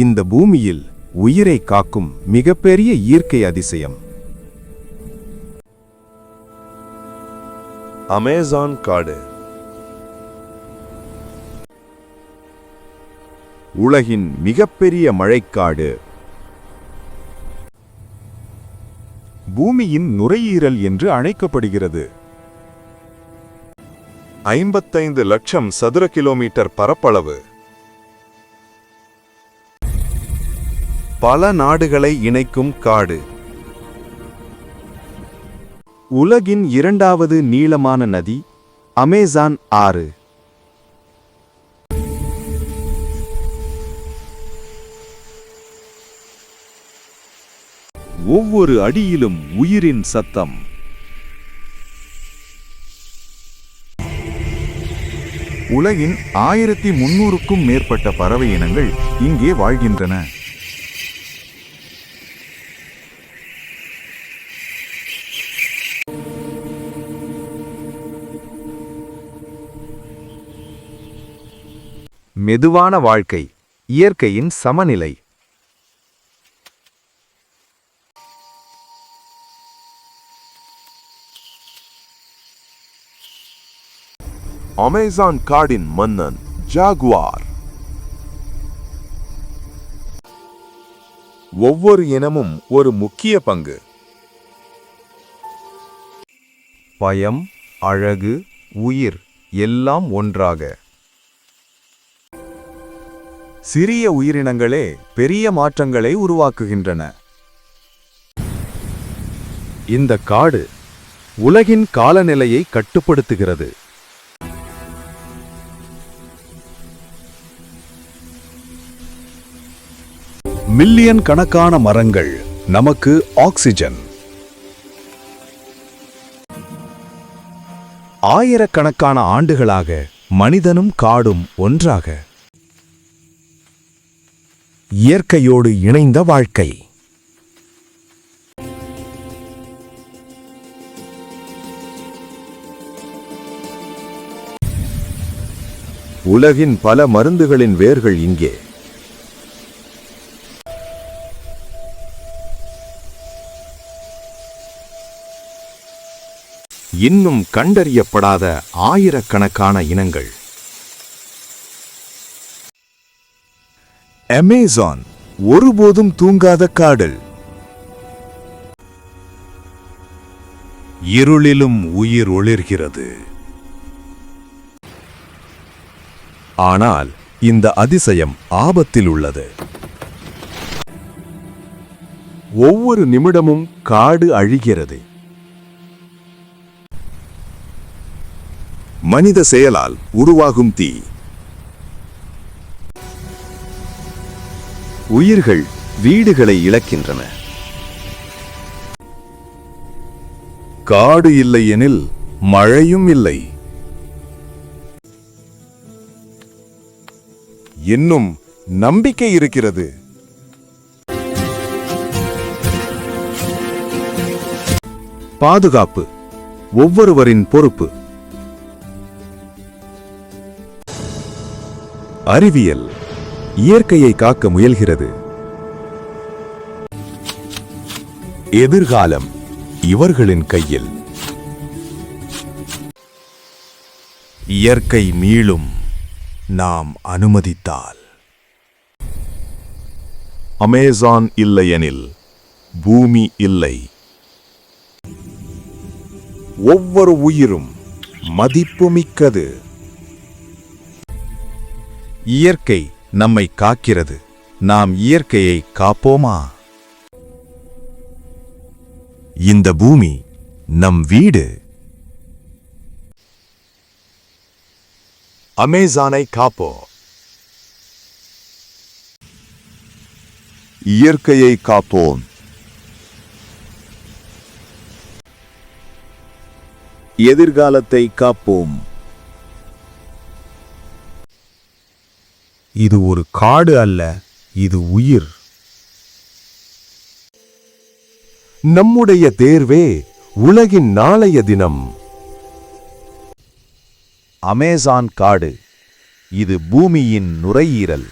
இந்த பூமியில் உயிரை காக்கும் மிகப்பெரிய இயற்கை அதிசயம். அமேசான் காடு. உலகின் மிகப்பெரிய மழைக்காடு. பூமியின் நுரையீரல் என்று அழைக்கப்படுகிறது. ஐம்பத்தைந்து லட்சம் சதுர கிலோமீட்டர் பரப்பளவு. பல நாடுகளை இணைக்கும் காடு. உலகின் இரண்டாவது நீளமான நதி அமேசான் ஆறு. ஒவ்வொரு அடியிலும் உயிரின் சத்தம். உலகின் ஆயிரத்தி முன்னூறுக்கும் மேற்பட்ட பறவை இனங்கள் இங்கே வாழ்கின்றன. மெதுவான வாழ்க்கை இயற்கையின் சமநிலை. அமேசான் காடின் மன்னன் ஜாகுவார். ஒவ்வொரு இனமும் ஒரு முக்கிய பங்கு. பயம் அழகு உயிர் எல்லாம் ஒன்றாக. சிறிய உயிரினங்களே பெரிய மாற்றங்களை உருவாக்குகின்றன. இந்த காடு உலகின் காலநிலையை கட்டுப்படுத்துகிறது. மில்லியன் கணக்கான மரங்கள் நமக்கு ஆக்சிஜன். ஆயிரக்கணக்கான ஆண்டுகளாக மனிதனும் காடும் ஒன்றாக. இயற்கையோடு இணைந்த வாழ்க்கை. உலகின் பல மருந்துகளின் வேர்கள் இங்கே. இன்னும் கண்டறியப்படாத ஆயிரக்கணக்கான இனங்கள். அமேசான் ஒருபோதும் தூங்காத காடல். இருளிலும் உயிர் ஒளிர்கிறது. ஆனால் இந்த அதிசயம் ஆபத்தில் உள்ளது. ஒவ்வொரு நிமிடமும் காடு அழிகிறது. மனித செயலால் உருவாகும் தீ. உயிர்கள் வீடுகளை இழக்கின்றன. காடு இல்லையெனில் மழையும் இல்லை. இன்னும் நம்பிக்கை இருக்கிறது. பாதுகாப்பு ஒவ்வொருவரின் பொறுப்பு. அறிவியல். இயற்கையை காக்க முயல்கிறது. எதிர்காலம் இவர்களின் கையில். இயற்கை மீளும் நாம் அனுமதித்தால். அமேசான் இல்லையெனில் பூமி இல்லை. ஒவ்வொரு உயிரும் மதிப்புமிக்கது. இயற்கை நம்மை காக்கிறது. நாம் இயற்கையை காப்போமா? இந்த பூமி நம் வீடு. அமேசானை காப்போ. இயற்கையை காப்போம். எதிர்காலத்தை காப்போம். இது ஒரு காடு அல்ல இது உயிர். நம்முடைய தேர்வே உலகின் நாளைய தினம். அமேசான் காடு இது பூமியின் நுரையீரல்.